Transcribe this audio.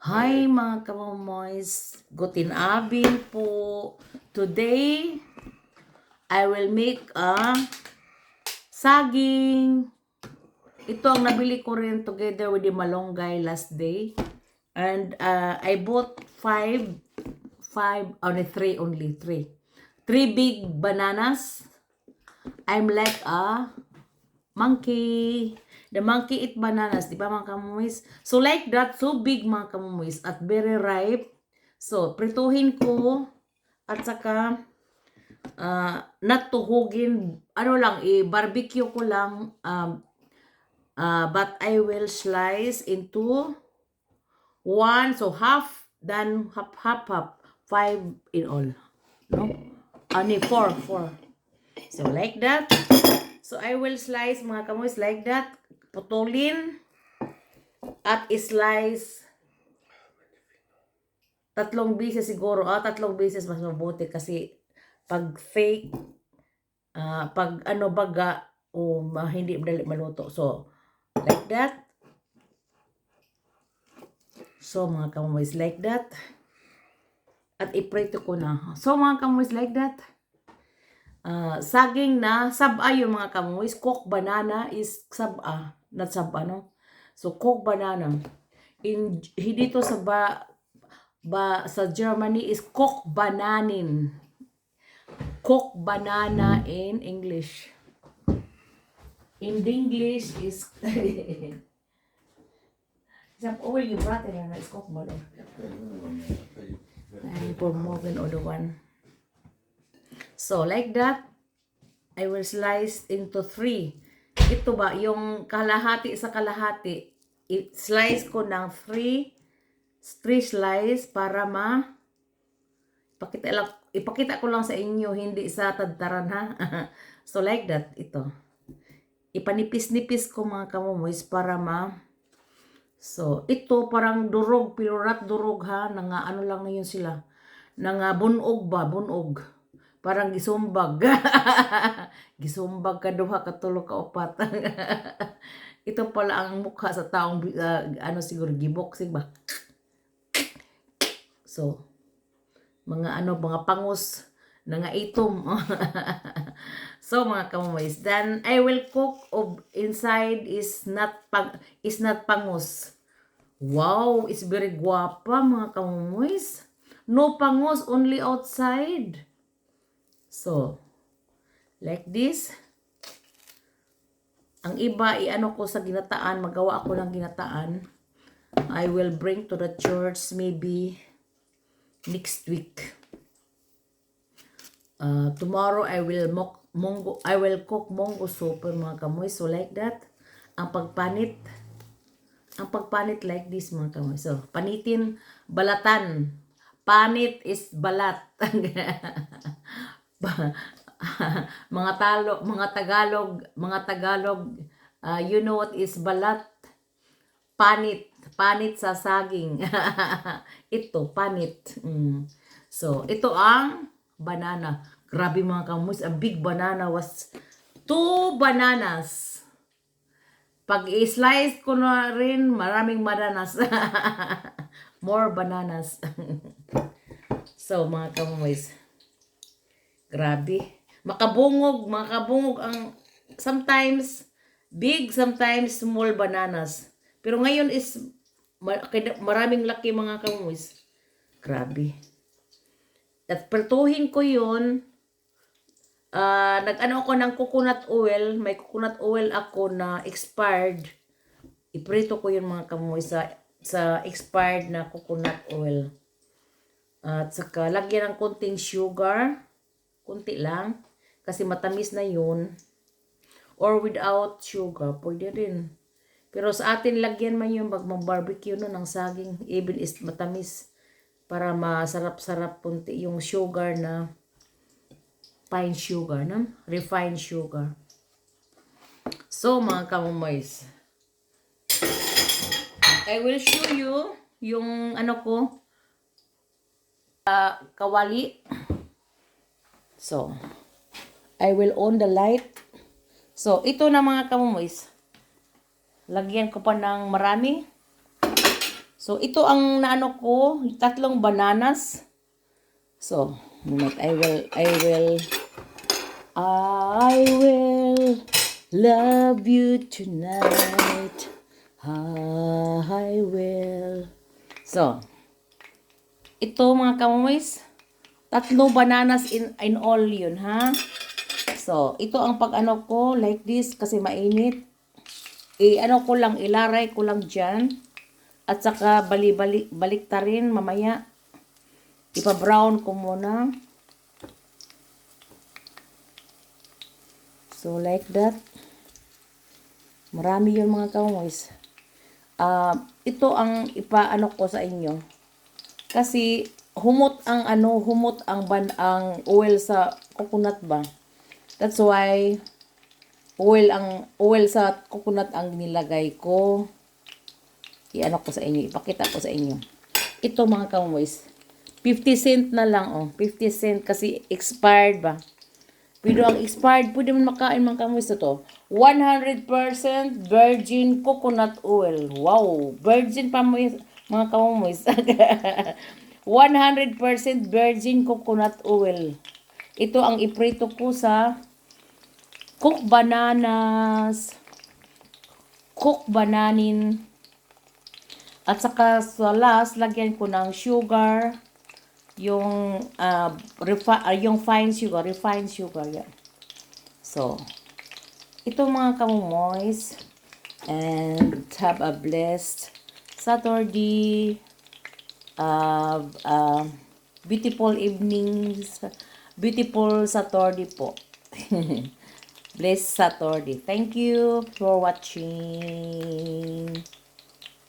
Hi mga kamomoys, Gutin Abin po. Today, I will make a saging. Ito ang nabili ko rin together with the malunggay last day. And uh, I bought five, five, only three, only three. Three big bananas. I'm like a monkey. The monkey eat bananas, di ba mga kamumis? So like that, so big mga kamumis at very ripe. So, prituhin ko at saka uh, natuhugin, ano lang, i-barbecue ko lang um, uh, but I will slice into one, so half, then half, half, half, five in all. No? Ani, four, four. So, like that. So, I will slice mga kamoys like that. Putulin. At slice. Tatlong beses siguro. Ah, tatlong beses mas mabuti kasi pag fake, ah, pag ano baga, o ma, hindi madali maluto. So, like that. So, mga kamoys like that. At iprito ko na. So, mga kamoys like that. Ah, saging na saba yung mga kamoys. Coke banana is saba. Not saba, no? So, coke banana. In, dito sa ba, ba, sa Germany is coke bananin. Coke banana in English. In English is Isang oil yung brother na is coke banana. And for Morgan or the one. So, like that, I will slice into three. Ito ba, yung kalahati sa kalahati, i-slice ko ng three, three slice para ma ipakita, ipakita ko lang sa inyo, hindi sa tadtaran ha. so, like that, ito. Ipanipis-nipis ko mga kamumoys para ma So, ito parang durog, pilurat durog ha, nanga ano lang na yun sila. Nanga bunog ba, bunog. Parang gisumbag. gisumbag ka duha ka tulo ka upat. ito pala ang mukha sa taong uh, ano siguro giboxing ba. So, mga ano, mga pangus, nga itom. so mga kamumays, then I will cook of inside is not pang is not pangus. Wow, it's very guapa mga kamumays. No pangus, only outside. So, like this. Ang iba, i-ano ko sa ginataan, magawa ako ng ginataan. I will bring to the church maybe next week. Uh, tomorrow I will mok mongo I will cook mongo soup mga kamoy. So like that. Ang pagpanit ang pagpanit like this mga kamoy. So panitin balatan. Panit is balat. mga talo, mga Tagalog, mga Tagalog, uh, you know what is balat? Panit, panit sa saging. ito, panit. Mm. So, ito ang banana. Grabe mga kamus, a big banana was two bananas. Pag i-slice ko na rin, maraming bananas. More bananas. so, mga kamuis, grabe. Makabungog, makabungog ang sometimes big, sometimes small bananas. Pero ngayon is maraming laki mga kamuis. Grabe. At pertuhin ko yun. Uh, nag-ano ako ng coconut oil. May coconut oil ako na expired. Iprito ko yun mga kamoy sa, sa expired na coconut oil. At saka lagyan ng konting sugar. Kunti lang. Kasi matamis na yun. Or without sugar. Pwede rin. Pero sa atin lagyan man yung pag barbecue no ng saging. Even is matamis para masarap-sarap punti yung sugar na fine sugar, no? refined sugar. So, mga kamumoys, I will show you yung ano ko, uh, kawali. So, I will on the light. So, ito na mga kamumoys. Lagyan ko pa ng marami. So, ito ang naano ko, tatlong bananas. So, I will, I will, I will love you tonight. I will. So, ito mga kamoys, tatlo bananas in, in all yun, ha? So, ito ang pag-ano ko, like this, kasi mainit. I-ano ko lang, ilaray ko lang dyan. At saka bali-balik, balik ta rin mamaya. Ipa-brown ko muna. So, like that. Marami yun mga kamoys. Ah, ito ang ipaano ko sa inyo. Kasi humot ang ano, humot ang ban ang oil sa coconut ba. That's why oil ang oil sa coconut ang nilagay ko. Iano ko sa inyo, ipakita ko sa inyo. Ito mga kamoys. 50 cent na lang oh. 50 cent kasi expired ba. Pero ang expired, pwede mo makain mga kamoys na to. 100% virgin coconut oil. Wow! Virgin pa mo mga kamoys. 100% virgin coconut oil. Ito ang iprito ko sa cook bananas, cook bananin, at saka sa last, lagyan ko ng sugar, yung, uh, refi- ah, yung fine sugar, refined sugar, yan. So, ito mga kamumoys, and have a blessed Saturday, uh, uh, beautiful evenings, beautiful Saturday po. Blessed Saturday. Thank you for watching.